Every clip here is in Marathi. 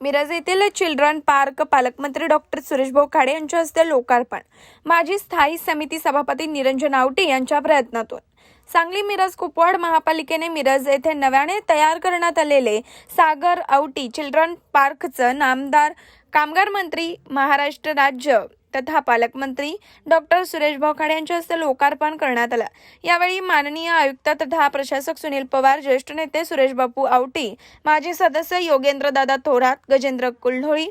मिरज येथील चिल्ड्रन पार्क पालकमंत्री डॉक्टर सुरेश भाऊ खाडे यांच्या हस्ते लोकार्पण. माजी स्थायी समिती सभापती निरंजन आवटी यांच्या प्रयत्नातून. सांगली मिरज कुपवाड महापालिकेने मिरज येथे नव्याने तयार करण्यात आलेले सागर आवटी चिल्ड्रन पार्कचं नामदार कामगार मंत्री महाराष्ट्र राज्य तथा पालकमंत्री डॉक्टर सुरेश भाऊ यांच्या हस्ते लोकार्पण करण्यात आलं. यावेळी माननीय आयुक्त तथा प्रशासक सुनील पवार ज्येष्ठ नेते सुरेश बापू आवटी माजी सदस्य योगेंद्रदादा थोरात गजेंद्र कुल्होळी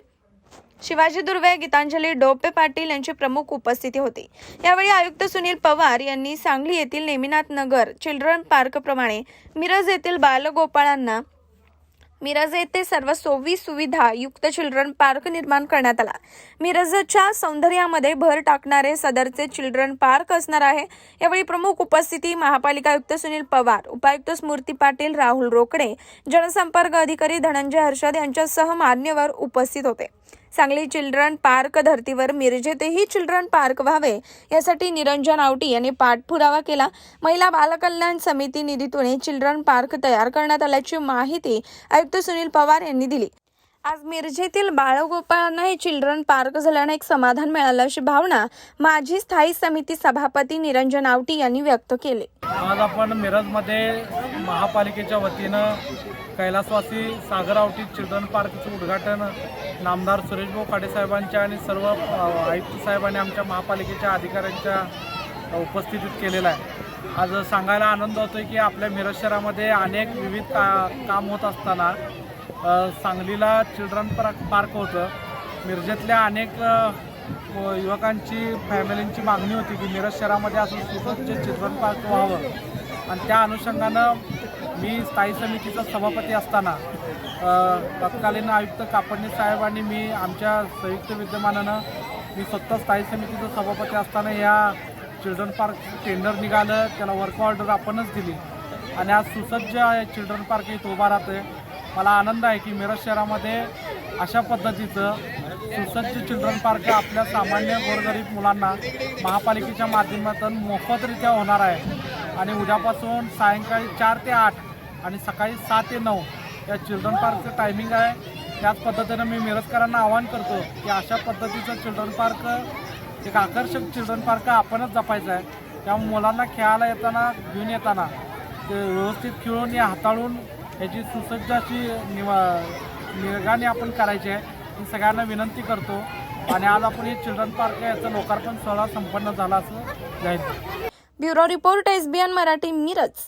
शिवाजी दुर्वे गीतांजली डोपे पाटील यांची प्रमुख उपस्थिती होती. यावेळी आयुक्त सुनील पवार यांनी सांगली येथील नेमिनाथ नगर चिल्ड्रन पार्कप्रमाणे मिरज येथील बालगोपाळांना मिरज येथे सर्व सोवी सुविधा युक्त चिल्ड्रन पार्क निर्माण करण्यात आला. मिरजच्या सौंदर्यामध्ये भर टाकणारे सदरचे चिल्ड्रन पार्क असणार आहे. यावेळी प्रमुख उपस्थिती महापालिका आयुक्त सुनील पवार उपायुक्त स्मृती पाटील राहुल रोकडे जनसंपर्क अधिकारी धनंजय हर्षद यांच्यासह मान्यवर उपस्थित होते. सांगली चिल्ड्रन पार्क धर्तीवर मिरजेतही चिल्ड्रन पार्क व्हावे यासाठी निरंजन आवटी यांनी पाठपुरावा केला. महिला बालकल्याण समिती निधीतून चिल्ड्रन पार्क तयार करण्यात आल्याची माहिती आयुक्त सुनील पवार यांनी दिली. आज मिरजेतील बाळगोपाळांना हे चिल्ड्रन पार्क झाल्यानं एक समाधान मिळालं अशी भावना माजी स्थायी समिती सभापती निरंजन आवटी यांनी व्यक्त केली. आज आपण मिरजमध्ये महापालिकेच्या वतीनं कैलासवासी सागर आवटी चिल्ड्रन पार्कचं उद्घाटन नामदार सुरेशभाऊ खाडे साहेबांच्या आणि सर्व आयुक्त साहेबांनी आमच्या महापालिकेच्या अधिकाऱ्यांच्या उपस्थितीत केलेलं आहे. आज सांगायला आनंद होतो की आपल्या मिरज शहरामध्ये अनेक विविध का काम होत असताना सांगलीला चिल्ड्रन पार्क पार्क होतं. मिरजेतल्या अनेक युवकांची फॅमिलींची मागणी होती की मिरज शहरामध्ये असं सुसज्ज चिल्ड्रन पार्क व्हावं. आणि त्या अनुषंगानं मी स्थायी समितीचा सभापती असताना तत्कालीन आयुक्त कापडणे साहेब आणि मी आमच्या संयुक्त विद्यमानानं मी स्वतः स्थायी समितीचा सभापती असताना या चिल्ड्रन पार्क टेंडर निघालं. त्याला वर्क ऑर्डर आपणच दिली. आणि आज सुसज्ज चिल्ड्रन पार्क इथं उभा राहतोय. मला आनंद आहे की मिरज शहरामध्ये अशा पद्धतीचं सुसज्ज चिल्ड्रन पार्क आपल्या सामान्य गोरगरीब मुलांना महापालिकेच्या माध्यमातून मोफतरित्या होणार आहे. आणि उद्यापासून सायंकाळी चार ते आठ आणि सकाळी सहा ते नऊ या चिल्ड्रन पार्कचं टायमिंग आहे. त्याच पद्धतीनं मी मिरजकरांना आवाहन करतो की अशा पद्धतीचं चिल्ड्रन पार्क एक आकर्षक चिल्ड्रन पार्क आपणच जपायचं आहे. त्यामुळे मुलांना खेळायला येताना घेऊन येताना ते व्यवस्थित खेळून या हाताळून याची सुसज्ज अशी निवा निगाने आपण करायची आहे. मी सगळ्यांना विनंती करतो. आणि आज आपण हे चिल्ड्रन पार्क याचं लोकार्पण सोहळा संपन्न झाला असं जाहीर bureau report SBN Marathi Miraj.